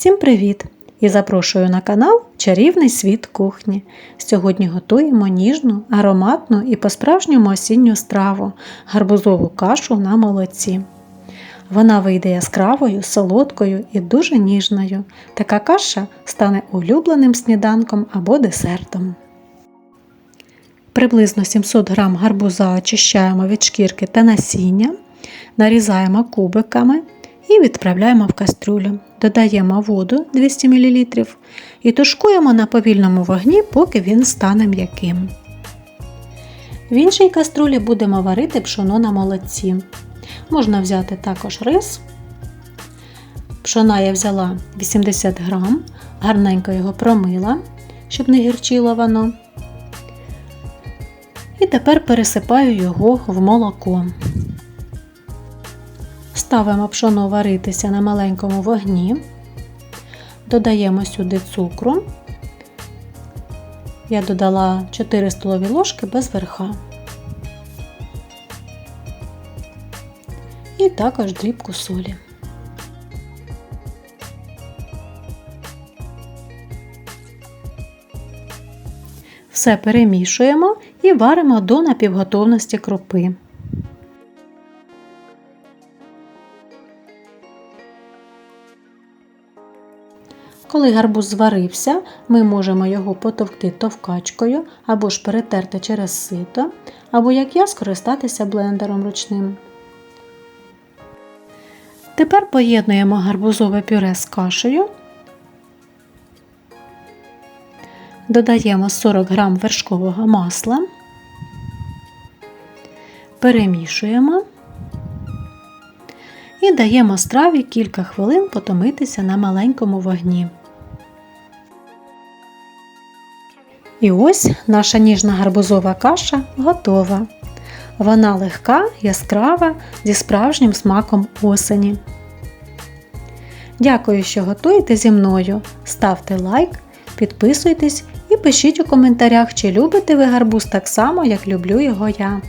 Всім привіт! І запрошую на канал Чарівний світ кухні. Сьогодні готуємо ніжну, ароматну і по-справжньому осінню страву гарбузову кашу на молоці. Вона вийде яскравою, солодкою і дуже ніжною. Така каша стане улюбленим сніданком або десертом. Приблизно 700 г гарбуза очищаємо від шкірки та насіння, нарізаємо кубиками і відправляємо в кастрюлю. Додаємо воду 200 мл і тушкуємо на повільному вогні, поки він стане м'яким. В іншій каструлі будемо варити пшоно на молоці. Можна взяти також рис. Пшона я взяла 80 грам, гарненько його промила, щоб не гірчило воно. І тепер пересипаю його в молоко. Ставимо пшоно варитися на маленькому вогні, додаємо сюди цукру. Я додала 4 столові ложки без верха. І також дрібку солі. Все перемішуємо і варимо до напівготовності крупи. Коли гарбуз зварився, ми можемо його потовкти товкачкою або ж перетерти через сито, або як я скористатися блендером ручним. Тепер поєднуємо гарбузове пюре з кашею, додаємо 40 г вершкового масла, перемішуємо і даємо страві кілька хвилин потомитися на маленькому вогні. І ось наша ніжна гарбузова каша готова. Вона легка, яскрава, зі справжнім смаком осені. Дякую, що готуєте зі мною. Ставте лайк, підписуйтесь і пишіть у коментарях, чи любите ви гарбуз так само, як люблю його я.